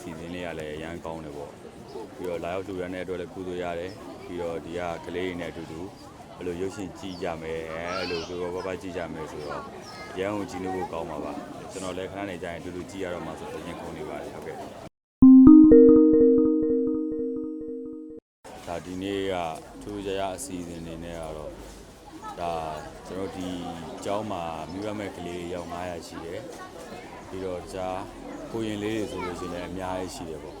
အစီအစဉ်လေးကလည်းအရန်ကောင်းတယ်ပေါ့ပြီးတော့လာရောက်တူရန်တဲ့အတွက်လည်းကုသိုလ်ရတယ်ပြီးတော့ဒီကကလေးတွေနဲ့အတူတူအဲ့လိုရုပ်ရှင်ကြည့်ကြမယ်အဲ့လိုကိုယ်ကဘာဘာကြည့်ကြမယ်ဆိုတော့အရန်ကိုကြည့်လို့ကောင်းပါပါကျွန်တော်လည်းခဏနေကြရင်အတူတူကြည့်ရတော့မှဆိုတော့ရင်ခုန်နေပါတယ်ဟုတ်ကဲ့ဒါဒီနေ့ကထူးခြားရအစီအစဉ်နေနဲ့ကတော့ဒါကျွန်တော်ဒီကျောင်းမှာမြို့ရမဲ့ကလေးရောက်900ရှိတယ်ပြီးတော့ကြာ ကိုရင်လေးတွေဆိုလို့ရှိရင်လည်းအများကြီးရှိတယ်ပေါ့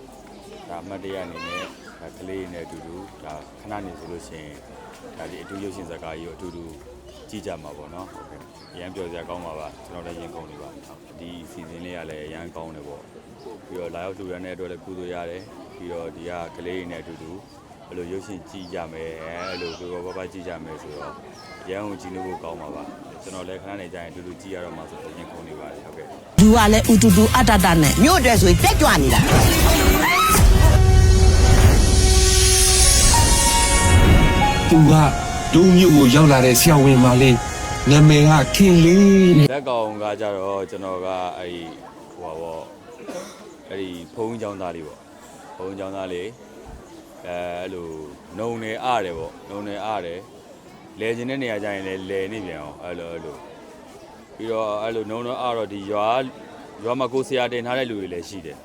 ဒါအမှတ်တရအနေနဲ့ဒါကလေးတွေနဲ့အတူတူဒါခဏနေဆိုလို့ရှိရင်ဒါဒီအတူရုပ်ရှင်ဇာတ်ကားကြီးကိုအတူတူကြည့်ကြမှာပေါ့နော်ဟုတ်ကဲ့အရန်ပြောစရာကောင်းပါပါကျွန်တော်လည်းရင်ကုန်နေပါဟုတ်ဒီစီစဉ်လေးကလည်းအရန်ကောင်းတယ်ပေါ့ပြီးတော့လာရောက်လူရမ်းတဲ့အတွက်လည်းကုသိုလ်ရတယ်ပြီးတော့ဒီကကလေးတွေနဲ့အတူတူ အဲ့လိုရုပ်ရှင်ကြည့်ကြမယ်အဲ့လိုပြောပြောပပကြည့်ကြမယ်ဆိုတော့အရန်ကိုကြည့်လို့ကောင်းပါပါကျွန်တော်လည်းခဏနေကြရင်အတူတူကြည့်ရတော့မှဆိုတော့ရင်ကုန်နေပါတယ်ဟုတ်ကဲ့လူကလည်းဥတူတူအတ္တတနဲ့မြို့အတွက်ဆိုရင်တက်ကြွနေတာသူကဒုံမြို့ကိုရောက်လာတဲ့ဆရာဝန်မလေးနာမည်ကခင်လေးတဲ့လက်ကောင်ကကြတော့ကျွန်တော်ကအဲ့ဒီဟိုပါပေါ့အဲ့ဒီဖုံးချောင်းသားလေးပေါ့ဖုံးချောင်းသားလေး အဲအဲ့လိုနှုံနေအားတယ်ပေါ့နှုံနေအားတယ်လဲခြင်းတဲ့နေရာကျရင်လည်းလဲနေပြန်အောင်အဲ့လိုအဲ့လိုပြီးတော့အဲ့လိုနှုံနေအားတော့ဒီရွာရွာမှာကိုဆရာတင်ထားတဲ့လူတွေလည်းရှိတယ်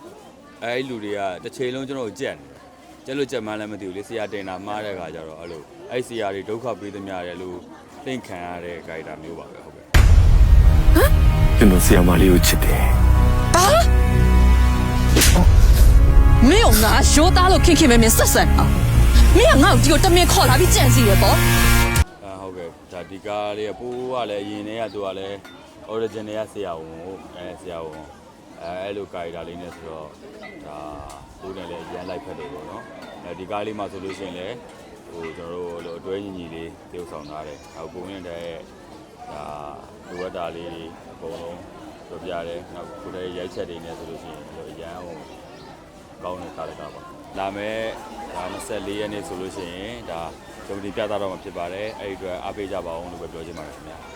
အဲ့ဒီလူတွေကတစ်ချိန်လုံးကျွန်တော်ကိုကြက်နေတယ်ကြက်လို့ကြက်မှန်းလည်းမသိဘူးလေဆရာတင်တာမှားတဲ့ခါကျတော့အဲ့လိုအဲ့ဆရာတွေဒုက္ခပေးသမျှတယ်လို့သိမ့်ခံရတဲ့ဂိုက်တာမျိုးပါပဲဟုတ်ကဲ့ကျွန်တော်ဆရာမလေးကိုချစ်တယ် ကောင်ကရိုးသားလို့ခင်ခင်မဲမဲဆက်ဆံအောင်မင်းကငါ့ကိုဒီကိုတမင်ခေါ်လာပြီးကြံစီရယ်ပေါ့အာဟုတ်ကဲ့ဒါဒီကားလေးကပိုးကလည်းရင်ထဲကသူကလည်း origin တွေကဆရာဝန်ကိုအဲဆရာဝန်အဲအဲ့လိုကာရီတာလေးနဲ့ဆိုတော့ဒါပိုးနဲ့လည်းရန်လိုက်ဖက်တယ်ပေါ့နော်အဲဒီကားလေးမှာဆိုလို့ရှိရင်လည်းဟိုကျွန်တော်တို့လိုအတွဲညီညီလေးတိုးဆောင်ထားတယ်နောက်ကိုဝင်တဲ့ဒါလိုအပ်တာလေးအကုန်လုံးပြောပြတယ်နောက်ကိုယ်လည်းရိုက်ချက်တွေနဲ့ဆိုလို့ရှိရင်အရန်ဟို ကောင်းတဲ့ကားတစ်ကားပါလာမဲ့ဒါ24ရက်နေ့ဆိုလို့ရှိရင်ဒါဂျုံဒီပြသတော့မှာဖြစ်ပါတယ်အဲ့ဒီအတွက်အားပေးကြပါအောင်လို့ပဲပြောချင်ပါတယ်ခင်ဗျာ